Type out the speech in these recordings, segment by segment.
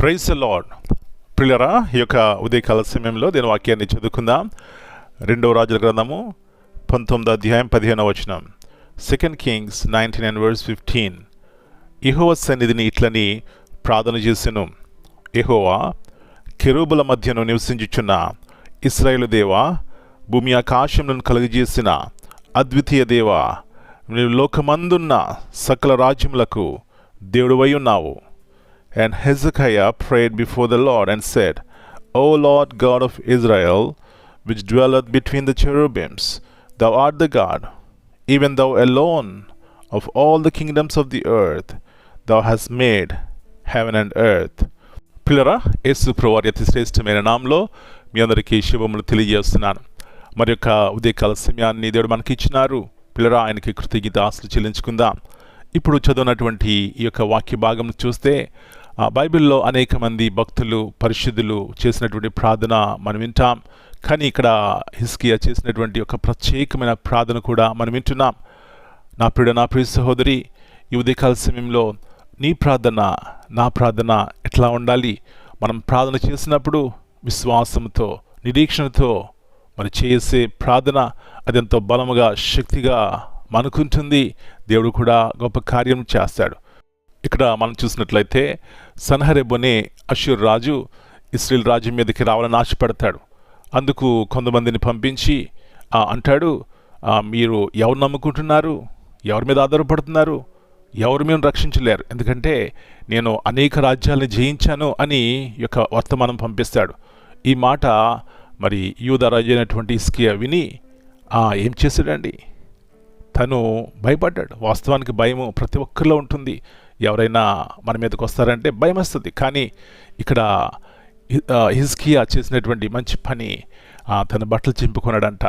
Praise lord ప్రిలరా ఈ యొక్క ఉదయకాల సమయంలో దీని వాక్యాన్ని చదువుకుందాం. రెండవ రాజుల గ్రంథము పంతొమ్మిది అధ్యాయం పదిహేనవ వచనం. Second Kings nineteen and verse fifteen Jehovah సన్నిధిని ఇట్లని ప్రార్థన చేసెను. ఇహోవా కెరూబుల మధ్యను నివసించుచున్న ఇస్రాయేలు దేవా భూమి ఆకాశంను కలుగజేసిన అద్వితీయ దేవా నీవు లోకమందున్న సకల రాజ్యములకు దేవుడువై ఉన్నావు. And Hezekiah prayed before the Lord and said, O Lord God of Israel, which dwelleth between the cherubims, thou art the God, even thou alone of all the kingdoms of the earth, thou hast made heaven and earth. పిల్లరా యేసు ప్రవారి అతి శ్రేష్టమైన నామంలో మీ అందరికీ శుభములు తెలియజేస్తున్నాను మరి యొక్క ఉదయకాల సమయాన్ని దేవుడు మనకి ఇచ్చినారు పిల్లరా ఆయనకి కృతజ్ఞత ఆశలు చెల్లించుకుందాం ఇప్పుడు చదివినటువంటి ఈ యొక్క వాక్య భాగం చూస్తే బైబిల్లో అనేక మంది భక్తులు పరిశుద్ధులు చేసినటువంటి ప్రార్థన మనం వింటాం. కానీ ఇక్కడ హిస్కియా చేసినటువంటి ఒక ప్రత్యేకమైన ప్రార్థన కూడా మనం వింటున్నాం. నా ప్రియుడు నా ప్రియ సహోదరి ఈ ఉదయకాల సమయంలో నీ ప్రార్థన నా ప్రార్థన ఎట్లా ఉండాలి? మనం ప్రార్థన చేసినప్పుడు విశ్వాసంతో నిరీక్షణతో మరి చేసే ప్రార్థన అదెంతో బలముగా శక్తిగా మనకుంటుంది. దేవుడు కూడా గొప్ప కార్యం చేస్తాడు. ఇక్కడ మనం చూసినట్లయితే సన్హరెబ్ అనే అషూర్ రాజు ఇస్రాయల్ రాజ్యం మీదకి రావాలని ఆశపడతాడు. అందుకు కొంతమందిని పంపించి అంటాడు మీరు ఎవరు నమ్ముకుంటున్నారు? ఎవరి మీద ఆధారపడుతున్నారు? ఎవరు మేము రక్షించలేరు? ఎందుకంటే నేను అనేక రాజ్యాలను జయించాను అని యొక్క వర్తమానం పంపిస్తాడు. ఈ మాట మరి యూద రాజు అయినటువంటి ఇస్కియా విని ఏం చేశాడండి? తను భయపడ్డాడు. వాస్తవానికి భయము ప్రతి ఒక్కరిలో ఉంటుంది. ఎవరైనా మన మీదకి వస్తారంటే భయం వస్తుంది కానీ ఇక్కడ హిజ్కియా చేసినటువంటి మంచి పని తన బట్టలు చింపుకున్నాడంట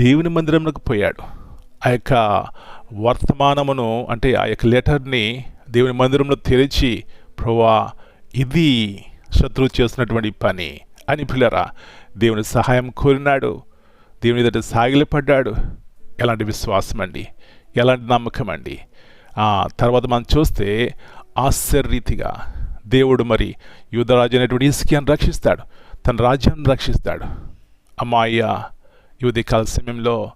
దేవుని మందిరంలోకి పోయాడు. ఆ యొక్క వర్తమానమును అంటే ఆ యొక్క లెటర్ని దేవుని మందిరంలో తెరిచి ప్రభా ఇది శత్రువు చేసినటువంటి పని అని పిల్లరా దేవుని సహాయం కోరినాడు. దేవుని ఎదుట సాగిలపడ్డాడు. ఎలాంటి విశ్వాసం అండి ఎలాంటి నమ్మకం అండి తర్వాత మనం చూస్తే ఆశ్చర్యరీతిగా దేవుడు మరి యూదరాజు అనేటువంటి ఇస్కియాన్ని రక్షిస్తాడు. తన రాజ్యాన్ని రక్షిస్తాడు. అమ్మాయ్య యువతి కాల సమయంలో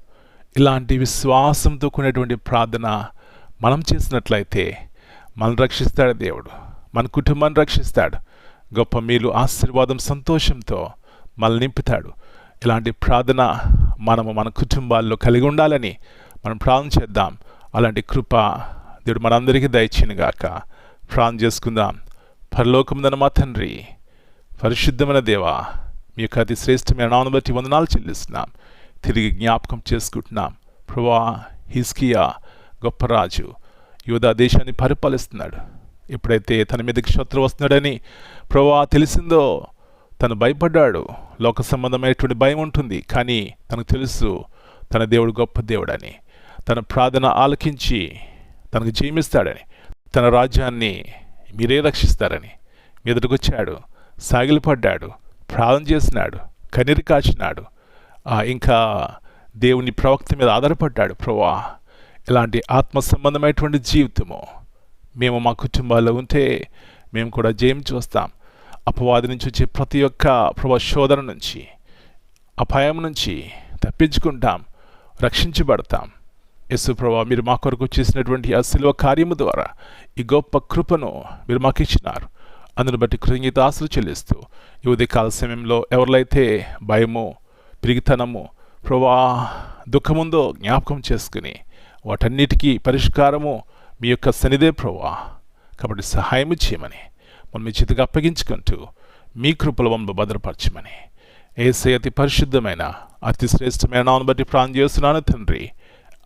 ఇలాంటి విశ్వాసంతో కూడినటువంటి ప్రార్థన మనం చేసినట్లయితే మనం రక్షిస్తాడు దేవుడు. మన కుటుంబాన్ని రక్షిస్తాడు. గొప్ప మేలు ఆశీర్వాదం సంతోషంతో మనల్ని నింపుతాడు. ఇలాంటి ప్రార్థన మనము మన కుటుంబాల్లో కలిగి ఉండాలని మనం ప్రార్థన చేద్దాం. అలాంటి కృప దేవుడు మనందరికీ దయచేయనుగాక ప్రార్థన చేసుకుందాం. పరలోకముందన మా తండ్రి పరిశుద్ధమైన దేవా మీ యొక్క అతి శ్రేష్టమైన నామను బట్టి వందనాలు చెల్లిస్తున్నాం. తిరిగి జ్ఞాపకం చేసుకుంటున్నాం. ప్రభా హిస్కియా గొప్ప రాజు యూదా దేశాన్ని పరిపాలిస్తున్నాడు. ఎప్పుడైతే తన మీదకి శత్రువు వస్తున్నాడని ప్రభా తెలిసిందో తను భయపడ్డాడు. లోక సంబంధమైనటువంటి భయం ఉంటుంది కానీ తనకు తెలుసు తన దేవుడు గొప్ప దేవుడని. తన ప్రార్థన ఆలకించి తనకు జయమిస్తాడని తన రాజ్యాన్ని మీరే రక్షిస్తారని. మీదటికి వచ్చాడు సాగిలపడ్డాడు ప్రార్థన చేసినాడు కన్నీరు కాచినాడు. ఆ, ఇంకా దేవుని ప్రవక్త మీద ఆధారపడ్డాడు ప్రభా ఇలాంటి ఆత్మ సంబంధమైనటువంటి జీవితము మేము మా కుటుంబాల్లో ఉంటే మేము కూడా జయం చూస్తాం అపవాది నుంచి వచ్చే ప్రతి ఒక్క ప్రభా శోధన నుంచి అపాయం నుంచి తప్పించుకుంటాం రక్షించబడతాం. యేసు ప్రభా మీరు మా కొరకు చేసినటువంటి ఆ శిలువ కార్యము ద్వారా ఈ గొప్ప కృపను మీరు మాకు ఇచ్చినారు. అందును బట్టి కృతజ్ఞత ఆశలు చెల్లిస్తూ ఈ ఉదయకాల సమయంలో ఎవరిలైతే భయము పిరిగితనము ప్రభా దుఃఖముందో జ్ఞాపకం చేసుకుని వాటన్నిటికీ పరిష్కారము మీ యొక్క సన్నిధే ప్రభా. కాబట్టి సహాయం చేయమని మనం మీ చేతికి అప్పగించుకుంటూ మీ కృపల మమ్మల్ని భద్రపరచమని. ఏసే అతి పరిశుద్ధమైన అతి శ్రేష్టమైన బట్టి ప్రాణం చేస్తున్నాను తండ్రి.